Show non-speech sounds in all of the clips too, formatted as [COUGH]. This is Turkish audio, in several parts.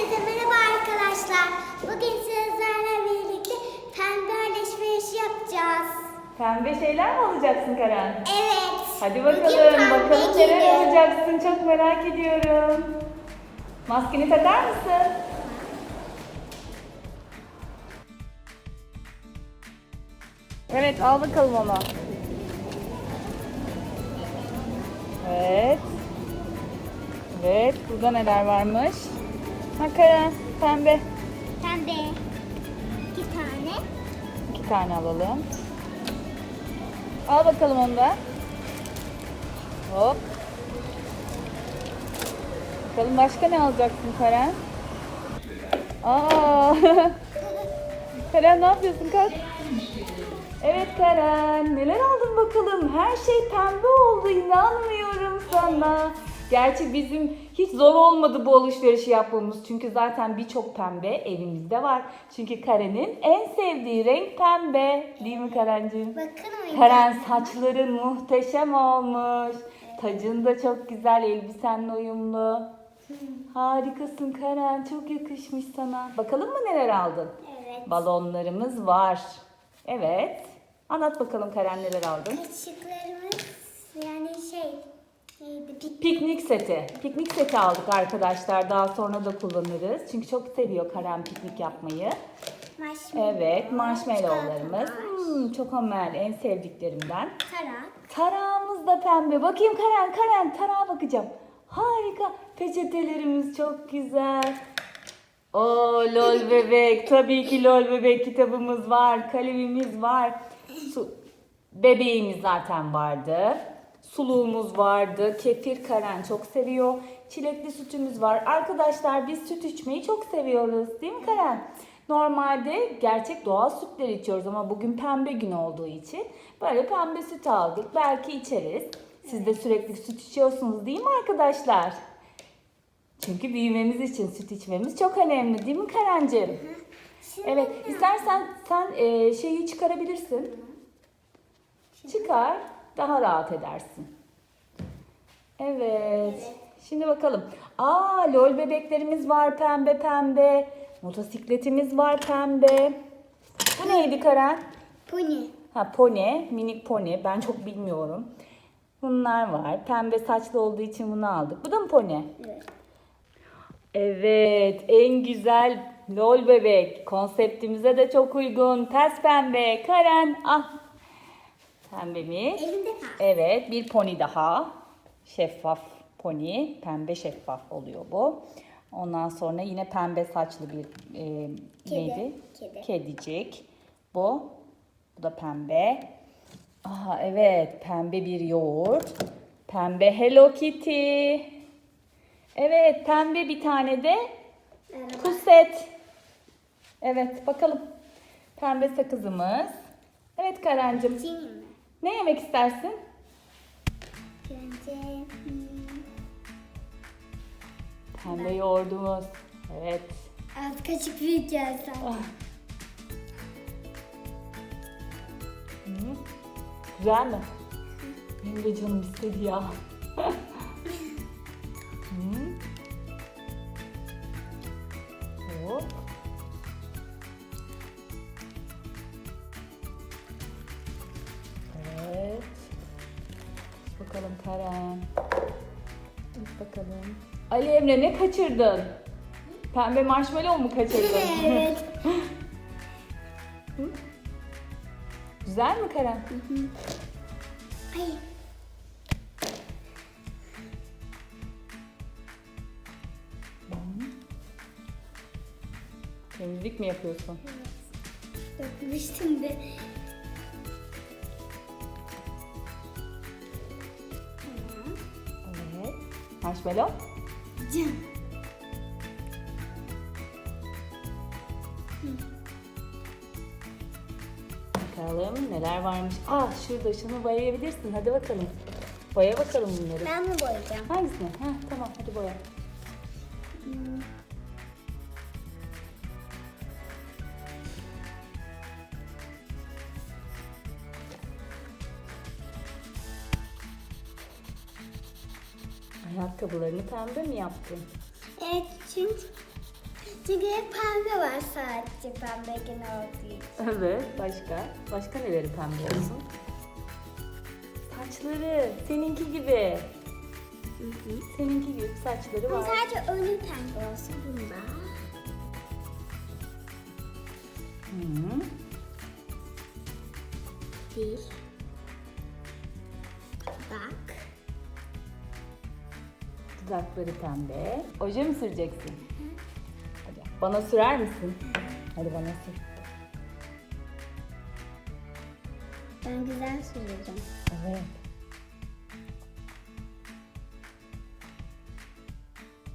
Herkese merhaba arkadaşlar. Bugün sizlerle birlikte pembe alışveriş yapacağız. Pembe şeyler mi alacaksın Karen? Evet. Hadi bakalım. Bakalım neler alacaksın. Çok merak ediyorum. Maskeni takar mısın? Evet al bakalım onu. Evet. Evet burada neler varmış? Ha Karen pembe. Pembe. İki tane. İki tane alalım. Al bakalım onu da. Hop. Bakalım başka ne alacaksın Karen? Aa. [LAUGHS] Karen ne yapıyorsun kalk? Evet Karen, neler aldın bakalım? Her şey pembe oldu, inanmıyorum sana. Gerçi bizim hiç zor olmadı bu alışverişi yapmamız. Çünkü zaten birçok pembe evimizde var. Çünkü Karen'in en sevdiği renk pembe. Değil mi Karenciğim? Bakın Karen saçların muhteşem olmuş. Tacın da çok güzel, elbisenle uyumlu. Harikasın Karen, çok yakışmış sana. Bakalım mı neler aldın? Evet. Balonlarımız var. Evet. Anlat bakalım Karen neler aldın? Kaşıklarımız yani şey Piknik seti. Piknik seti aldık arkadaşlar. Daha sonra da kullanırız. Çünkü çok seviyor Karen piknik yapmayı. Marshmallow. Evet, marshmallowlarımız. Hmm, çok amel, en sevdiklerimden. Tarak. Tarağımız da pembe. Bakayım Karen, Karen tarağa bakacağım. Harika. Peçetelerimiz çok güzel. O lol bebek. Tabii ki lol bebek kitabımız var. Kalemimiz var. Su, bebeğimiz zaten vardı. Suluğumuz vardı. Kefir Karen çok seviyor. Çilekli sütümüz var. Arkadaşlar biz süt içmeyi çok seviyoruz. Değil mi Karen? Normalde gerçek doğal sütleri içiyoruz ama bugün pembe gün olduğu için böyle pembe süt aldık. Belki içeriz. Siz de sürekli süt içiyorsunuz değil mi arkadaşlar? Çünkü büyümemiz için süt içmemiz çok önemli değil mi Karencim? Evet, istersen sen e, şeyi çıkarabilirsin. Çıkar, daha rahat edersin. Evet. Şimdi bakalım. Aa, lol bebeklerimiz var pembe pembe. Motosikletimiz var pembe. Bu neydi Karen? Pony. Ha pony, minik pony. Ben çok bilmiyorum. Bunlar var. Pembe saçlı olduğu için bunu aldık. Bu da mı pony? Evet. Evet, en güzel lol bebek. Konseptimize de çok uygun. Ters pembe. Karen, ah. Pembemiz. Elimde. Evet, bir pony daha. Şeffaf pony. Pembe şeffaf oluyor bu. Ondan sonra yine pembe saçlı bir e, Kedi, neydi? kedi. Kedicik. Bu. Bu da pembe. Aha evet, pembe bir yoğurt. Pembe Hello Kitty. Evet, pembe bir tane de Araba. puset. Evet, bakalım. Pembe sakızımız. Evet Karencim, Sileyim mi? Ne yemek istersin? Hmm, Pembe yoğurdumuz. Evet. az kaşık büyük gelsen. Ah. Hı. Güzel mi? Benim de canım istedi ya. [LAUGHS] Karen. Bak bakalım. Ali Emre ne kaçırdın? Pembe marshmallow mu kaçırdın? [LAUGHS] Evet. Güzel mi Karen? Ay. Temizlik mi yapıyorsun? Dökmüştüm de. Marshmallow. Cam. Bakalım neler varmış. Aa şurada şunu boyayabilirsin. Hadi bakalım. Boya bakalım bunları. Ben mi boyayacağım? Hangisini? Heh, tamam hadi boya. Ayakkabılarını pembe mi yaptın? Evet çünkü Çünkü hep pembe var sadece pembe gene olduğu için. Evet. Başka? Başka neleri pembe olsun? Saçları. Seninki gibi. Seninki gibi saçları Ama var. sadece önü pembe olsun bunda. Hı. Bir. Bak. Dudakları pembe. Oje mi süreceksin? Hadi. Bana sürer misin? Hadi bana sür. Ben güzel süreceğim. Evet.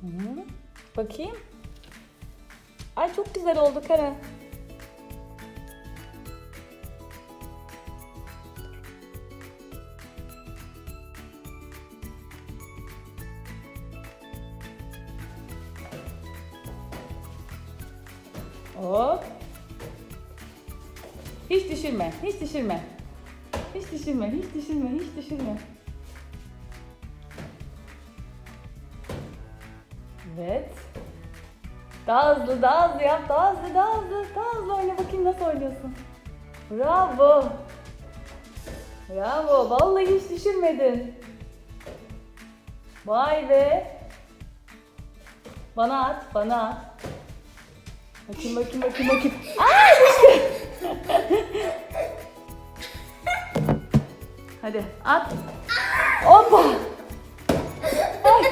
Hı. Bakayım. Ay çok güzel oldu Kara. Hop. Hiç düşürme, hiç düşürme. Hiç düşürme, hiç düşürme, hiç düşürme. Evet. Daha hızlı, daha hızlı yap, daha hızlı, daha hızlı, daha hızlı oyna bakayım nasıl oynuyorsun. Bravo. Bravo, vallahi hiç düşürmedin. Vay be. Bana at, bana at. Bakayım, bakayım, bakayım, bakayım. Aa düştü. Hadi at. Hoppa. Ay.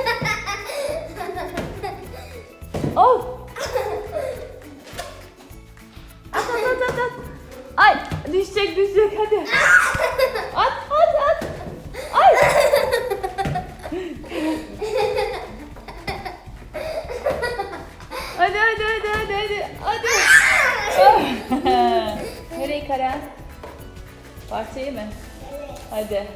At at at at at. Ay düşecek düşecek hadi. At at at. Ay. Hadi hadi hadi hadi. [LAUGHS] Nereye Karen? Bahçeye mi? Hadi.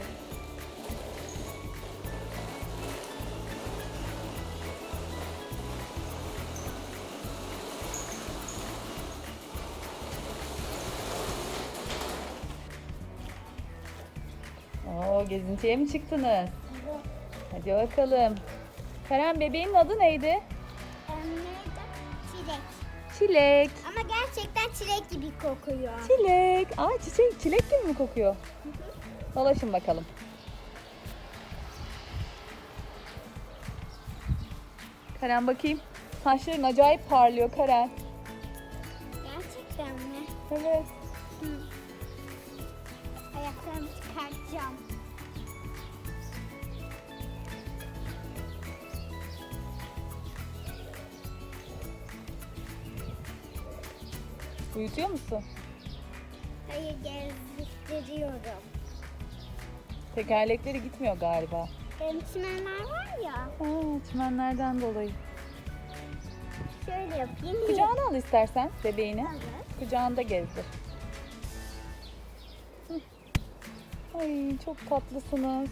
Oo, gezintiye mi çıktınız? Hadi bakalım. Karen bebeğin adı neydi? Çilek. Ama gerçekten çilek gibi kokuyor. Çilek. Aa çiçek çilek gibi mi kokuyor? Dolaşın bakalım. Karen bakayım. Saçların acayip parlıyor Karen. Gerçekten mi? Evet. Ayaklarımı çıkartacağım. Uyutuyor musun? Hayır gezdiriyorum. Tekerlekleri gitmiyor galiba. Benim çimenler var ya. Aa, çimenlerden dolayı. Şöyle yapayım. Kucağına al istersen bebeğini. Evet. Kucağında gezdir. Ay çok tatlısınız.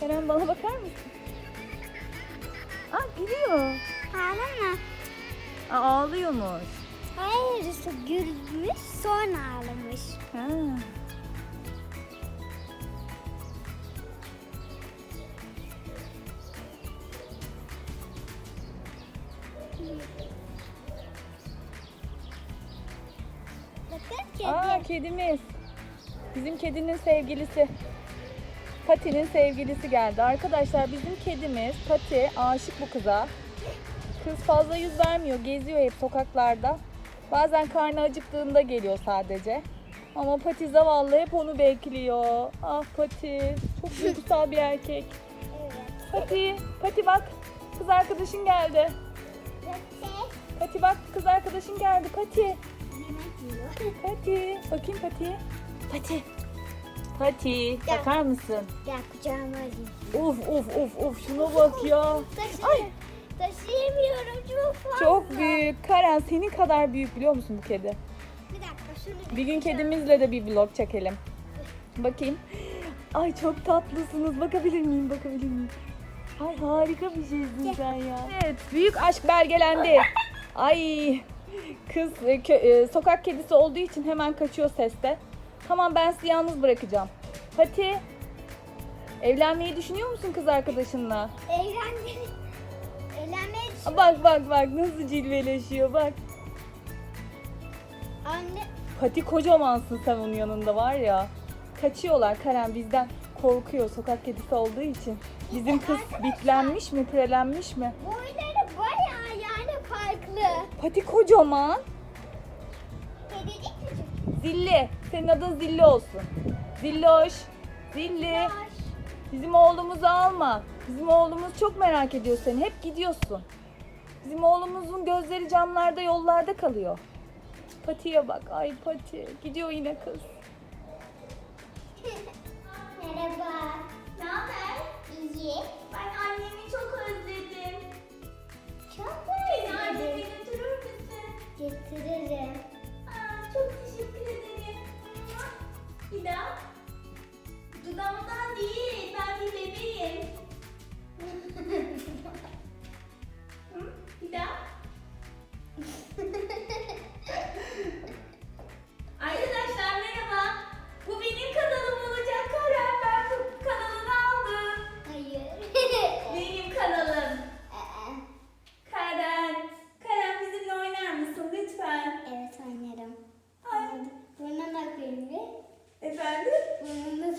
Kerem bana bakar mısın? Aa gidiyor. Ağlama. Aa, ağlıyormuş. Hayır gülmüş sonra ağlamış. Ha. Bakın kedi. Aa kedimiz. Bizim kedinin sevgilisi. Pati'nin sevgilisi geldi. Arkadaşlar bizim kedimiz Pati aşık bu kıza. Kız fazla yüz vermiyor. Geziyor hep sokaklarda. Bazen karnı acıktığında geliyor sadece. Ama Pati zavallı hep onu bekliyor. Ah Pati. Çok duygusal bir erkek. Pati, Pati bak. Kız arkadaşın geldi. Pati bak kız arkadaşın geldi. Pati. Pati. Bakayım Pati. Pati. Pati. Gel. Bakar mısın? Gel kucağıma alayım. Of of of of şuna bak ya. Ay. taşıyamıyorum çok fazla. Çok büyük. Karen senin kadar büyük biliyor musun bu kedi? Bir dakika şunu Bir gün kedimizle de bir vlog çekelim. Bakayım. Ay çok tatlısınız. Bakabilir miyim? Bakabilir miyim? Ay harika bir şeysin sen ya. Evet, büyük aşk belgelendi. Ay kız e, kö- e, sokak kedisi olduğu için hemen kaçıyor seste. Tamam ben sizi yalnız bırakacağım. Pati. Evlenmeyi düşünüyor musun kız arkadaşınla? Eğlenmeyi, eğlenmeyi Aa, Bak bak bak nasıl cilveleşiyor bak. Anne, Pati kocamansın sen onun yanında var ya. Kaçıyorlar Karen bizden korkuyor sokak kedisi olduğu için. Bizim kız bitlenmiş mi prelenmiş mi? boyları bayağı yani farklı. Pati kocaman. Zilli. Senin adın Zilli olsun. Zilloş. Zilli. Bizim oğlumuzu alma. Bizim oğlumuz çok merak ediyor seni. Hep gidiyorsun. Bizim oğlumuzun gözleri camlarda yollarda kalıyor. Pati'ye bak. Ay Pati. Gidiyor yine kız. മൂന്ന്